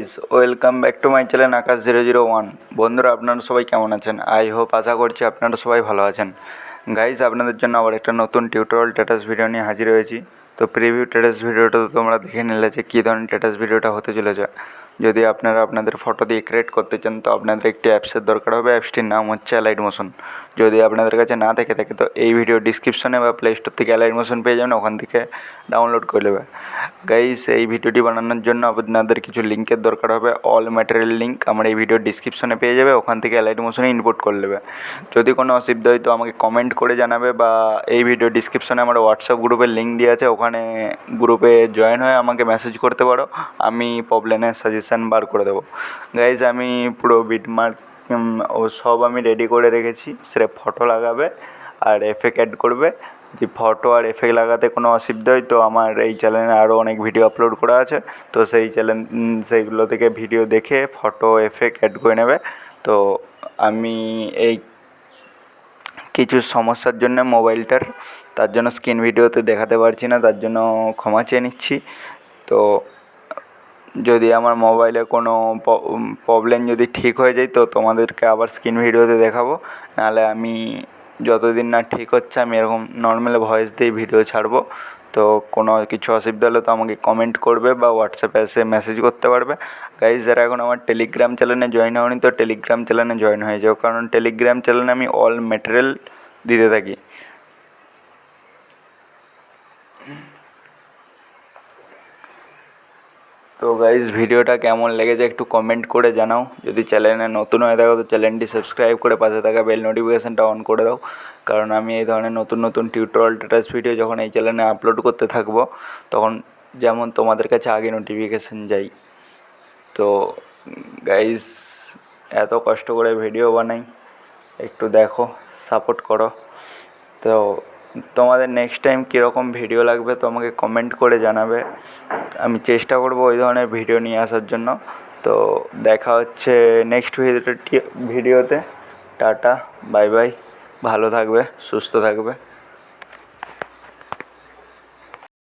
Guys welcome back to my channel Akash zero zero one বন্ধুরা, আপনারা সবাই কেমন আছেন? আই হোপ আশা করছি আপনারা সবাই ভালো আছেন। গাইস আপনাদের জন্য আবার একটা নতুন টিউটোরিয়াল স্ট্যাটাস ভিডিও নিয়ে হাজির হয়েছি। তো প্রিভিউ স্ট্যাটাস ভিডিওটা তো তোমরা দেখে নিলে যে কী ধরনের স্ট্যাটাস ভিডিওটা হতে চলেছে। যদি আপনারা আপনাদের ফটো দিয়ে ক্রিয়েট করতে চান, তো আপনাদের একটি অ্যাপসের দরকার হবে। অ্যাপসটির নাম হচ্ছে অ্যালাইড মোশন যদি আপনাদের কাছে না থেকে থাকে, তো এই ভিডিও ডিসক্রিপশনে বা প্লে স্টোর থেকে অ্যালাইড মোশন পেয়ে যাবেন, ওখান থেকে ডাউনলোড করে নেবে গাইস এই ভিডিওটি বানানোর জন্য আপনাদের কিছু লিঙ্কের দরকার হবে। অল ম্যাটেরিয়াল লিঙ্ক আমার এই ভিডিও ডিসক্রিপশনে পেয়ে যাবে, ওখান থেকে অ্যালাইড মোশনে ইনপুট করে নেবে। যদি কোনো অসুবিধা হয়, তো আমাকে কমেন্ট করে জানাবে বা এই ভিডিও ডিসক্রিপশনে আমার হোয়াটসঅ্যাপ গ্রুপের লিঙ্ক দেওয়া আছে, ওখানে গ্রুপে জয়েন হয়ে আমাকে মেসেজ করতে পারো। আমি প্রবলেমের সাজেশান বার করে দেবো। গাইজ আমি পুরো বিটমার্ক ও সব আমি রেডি করে রেখেছি। সেটা ফটো লাগাবে আর এফেক্ট অ্যাড করবে। যদি ফটো আর এফেক্ট লাগাতে কোনো অসুবিধা হয়, তো আমার এই চ্যানেলে আরও অনেক ভিডিও আপলোড করা আছে। তো সেই চ্যানেল সেইগুলো থেকে ভিডিও দেখে ফটো এফেক্ট অ্যাড করে নেবে। তো আমি এই কিছু সমস্যার জন্য মোবাইলটার, তার জন্য স্ক্রিন ভিডিওতে দেখাতে পারছি না, তার জন্য ক্ষমা চেয়ে নিচ্ছি। তো যদি আমার মোবাইলে কোনো প্রবলেম যদি ঠিক হয়ে যায়, তো তোমাদেরকে আবার স্ক্রিন ভিডিওতে দেখাবো। নাহলে আমি যতদিন না ঠিক হচ্ছে, আমি এরকম নর্মাল ভয়েস দিয়ে ভিডিও ছাড়বো। তো কোনো কিছু অসুবিধা হলে তো আমাকে কমেন্ট করবে বা হোয়াটসঅ্যাপে এসে মেসেজ করতে পারবে। গাইজ যারা এখন আমার টেলিগ্রাম চ্যানেলে জয়েন হয়নি তো টেলিগ্রাম চ্যানেলে জয়েন হয়ে যাও। কারণ টেলিগ্রাম চ্যানেলে আমি অল মেটেরিয়াল দিতে থাকি। তো গাইজ ভিডিওটা কেমন লেগেছে একটু কমেন্ট করে জানাও। যদি চ্যানেলে নতুন হয়ে থাকো, তো চ্যানেলটি সাবস্ক্রাইব করে পাশে থাকা বেল নোটিফিকেশানটা অন করে দাও। কারণ আমি এই ধরনের নতুন নতুন টিউটোরিয়াল টেটাস ভিডিও যখন এই চ্যানেলে আপলোড করতে থাকব, তখন যেমন তোমাদের কাছে আগে নোটিফিকেশান যাই। তো গাইজ এত কষ্ট করে ভিডিও বানাই, একটু দেখো সাপোর্ট করো। তো তোমাদের নেক্সট টাইম কীরকম ভিডিও লাগবে তো আমাকে কমেন্ট করে জানাবে। আমি চেষ্টা করব ওই ধরনের ভিডিও নিয়ে আসার জন্য। তো দেখা হচ্ছে নেক্সট ভিডিওতে টাটা বাই বাই ভালো থাকবে, সুস্থ থাকবে।